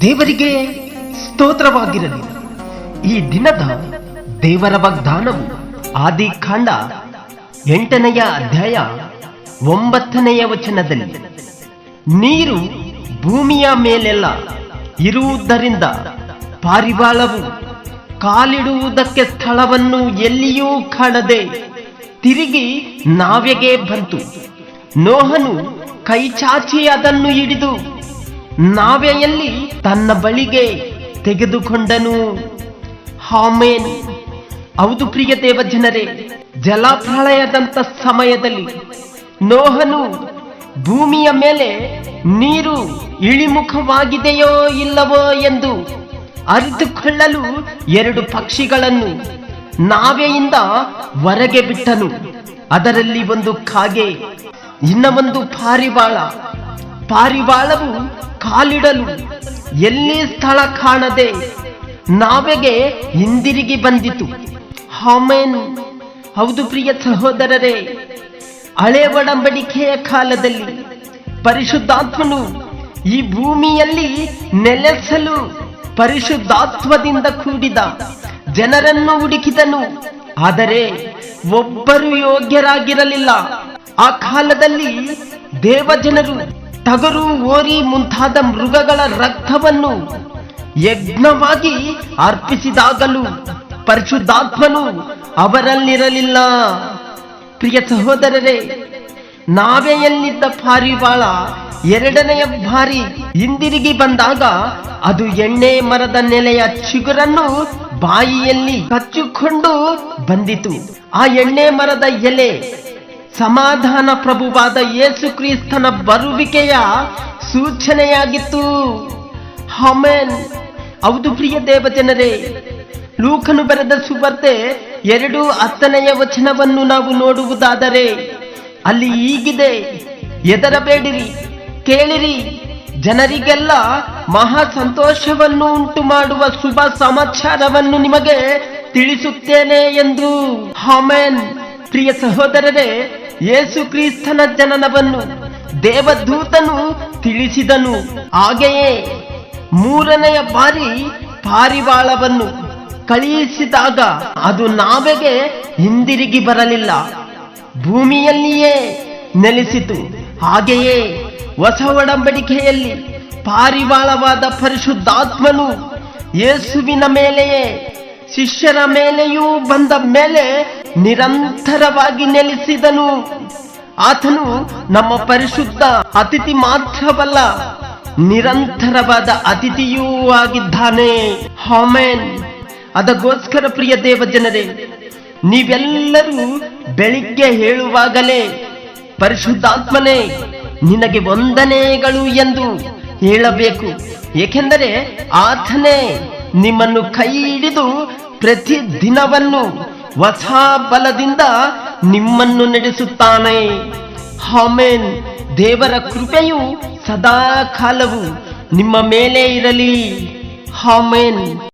ದೇವರಿಗೆ ಸ್ತೋತ್ರವಾಗಿರಲಿ. ಈ ದಿನದ ದೇವರ ವಾಗ್ದಾನವು ಆದಿಕಾಂಡ ಎಂಟನೆಯ ಅಧ್ಯಾಯ ಒಂಬತ್ತನೆಯ ವಚನದಲ್ಲಿ, ನೀರು ಭೂಮಿಯ ಮೇಲೆಲ್ಲ ಇರುವುದರಿಂದ ಪಾರಿವಾಳವು ಕಾಲಿಡುವುದಕ್ಕೆ ಸ್ಥಳವನ್ನು ಎಲ್ಲಿಯೂ ಕಾಣದೆ ತಿರುಗಿ ನಾವೆಗೆ ಬಂತು. ನೋಹನು ಕೈಚಾಚಿ ಅದನ್ನು ಹಿಡಿದು ನಾವೆಯಲ್ಲಿ ತನ್ನ ಬಳಿಗೆ ತೆಗೆದುಕೊಂಡನು. ಹಾಮೇನ್ ಹೌದು ಪ್ರಿಯ ದೇವ ಜನರೇ ಜಲಪ್ರಳಯದಂತ ಸಮಯದಲ್ಲಿ ನೋಹನು ಭೂಮಿಯ ಮೇಲೆ ನೀರು ಇಳಿಮುಖವಾಗಿದೆಯೋ ಇಲ್ಲವೋ ಎಂದು ಅರಿತುಕೊಳ್ಳಲು ಎರಡು ಪಕ್ಷಿಗಳನ್ನು ನಾವೆಯಿಂದ ಹೊರಗೆ ಬಿಟ್ಟನು. ಅದರಲ್ಲಿ ಒಂದು ಕಾಗೆ, ಇನ್ನ ಒಂದು ಪಾರಿವಾಳ. ಪಾರಿವಾಳವು ಕಾಲಿಡಲು ಎಲ್ಲಿ ಸ್ಥಳ ಕಾಣದೆ ನಾವೆಗೆ ಹಿಂದಿರುಗಿ ಬಂದಿತು. ಹಾಮೇನು ಹೌದು ಪ್ರಿಯ ಸಹೋದರರೇ, ಹಳೆ ಒಡಂಬಡಿಕೆಯ ಕಾಲದಲ್ಲಿ ಪರಿಶುದ್ಧಾತ್ಮನು ಈ ಭೂಮಿಯಲ್ಲಿ ನೆಲೆಸಲು ಪರಿಶುದ್ಧಾತ್ಮದಿಂದ ಕೂಡಿದ ಜನರನ್ನು ಹುಡುಕಿದನು. ಆದರೆ ಒಬ್ಬರು ಯೋಗ್ಯರಾಗಿರಲಿಲ್ಲ. ಆ ಕಾಲದಲ್ಲಿ ದೇವಜನರು ಟಗರು ಓರಿ ಮುಂತಾದ ಮೃಗಗಳ ರಕ್ತವನ್ನು ಯಜ್ಞವಾಗಿ ಅರ್ಪಿಸಿದಾಗಲೂ ಪರಿಶುದ್ಧಾತ್ಮನು ಅವರಲ್ಲಿರಲಿಲ್ಲ. ಪ್ರಿಯ ಸಹೋದರರೇ ನಾವೆಯಲ್ಲಿದ್ದ ಪಾರಿವಾಳ ಎರಡನೆಯ ಬಾರಿ ಹಿಂದಿರುಗಿ ಬಂದಾಗ ಅದು ಎಣ್ಣೆ ಮರದ ನೆಲೆಯ ಚಿಗುರನ್ನು ಬಾಯಿಯಲ್ಲಿ ಕಚ್ಚಿಕೊಂಡು ಬಂದಿತು. ಆ ಎಣ್ಣೆ ಮರದ ಎಲೆ. ಸಮಾಧಾನ ಪ್ರಭುವಾದ ಯೇಸು ಕ್ರಿಸ್ತನ ಬರುವಿಕೆಯ ಸೂಚನೆಯಾಗಿತ್ತು. ಹಮೇನ್ ಹೌದು ಪ್ರಿಯ ದೇವ ಜನರೇ ಲೂಕನು ಬರೆದ ಸುವರ್ತೆ ಎರಡು ಹತ್ತನೆಯ ವಚನವನ್ನು ನಾವು ನೋಡುವುದಾದರೆ, ಅಲ್ಲಿ ಈಗಿದೆ ಎದರಬೇಡಿರಿ, ಕೇಳಿರಿ, ಜನರಿಗೆಲ್ಲ ಮಹಾ ಸಂತೋಷವನ್ನು ಉಂಟು ಮಾಡುವ ಶುಭ ಸಮಾಚಾರವನ್ನು ನಿಮಗೆ ತಿಳಿಸುತ್ತೇನೆ ಎಂದು. ಹಾಮೇನ್ ಪ್ರಿಯ ಸಹೋದರರೇ, ಯೇಸು ಕ್ರಿಸ್ತನ ಜನನವನ್ನು ದೇವದೂತನು ತಿಳಿಸಿದನು. ಹಾಗೆಯೇ ಮೂರನೆಯ ಬಾರಿ ಪಾರಿವಾಳವನ್ನು ಕಳುಹಿಸಿದಾಗ ಅದು ನಾವೆಗೆ ಹಿಂದಿರುಗಿ ಬರಲಿಲ್ಲ. ಭೂಮಿಯಲ್ಲಿಯೇ ನೆಲೆಸಿತು. ಹಾಗೆಯೇ ಹೊಸ ಒಡಂಬಡಿಕೆಯಲ್ಲಿ ಪಾರಿವಾಳವಾದ ಪರಿಶುದ್ಧಾತ್ಮನು ಯೇಸುವಿನ ಮೇಲೆಯೇ, ಶಿಷ್ಯರ ಮೇಲೆಯೂ ಬಂದ ಮೇಲೆ ನಿರಂತರವಾಗಿ ನೆಲೆಸಿದನು. ಆತನು ನಮ್ಮ ಪರಿಶುದ್ಧ ಅತಿಥಿ ಮಾತ್ರವಲ್ಲ, ನಿರಂತರವಾದ ಅತಿಥಿಯೂ ಆಗಿದ್ದಾನೆ. ಹಾಮೇನ್ ಅದಕ್ಕೋಸ್ಕರ ಪ್ರಿಯ ದೇವ ಜನರೇ ನೀವೆಲ್ಲರೂ ಬೆಳಿಗ್ಗೆ ಹೇಳುವಾಗಲೇ, ಪರಿಶುದ್ಧಾತ್ಮನೇ, ನಿನಗೆ ವಂದನೆಗಳು ಎಂದು ಹೇಳಬೇಕು. ಏಕೆಂದರೆ ಆತನೇ ನಿಮ್ಮನ್ನು ಕೈ ಹಿಡಿದು ಪ್ರತಿ ದಿನವನ್ನು ಹೊಸ ಬಲದಿಂದ ನಿಮ್ಮನ್ನು ನಡೆಸುತ್ತಾನೆ. ಹಾಮೇನ್ ದೇವರ ಕೃಪೆಯು ಸದಾ ಕಾಲವು ನಿಮ್ಮ ಮೇಲೆ ಇರಲಿ. ಹಾಮೇನ್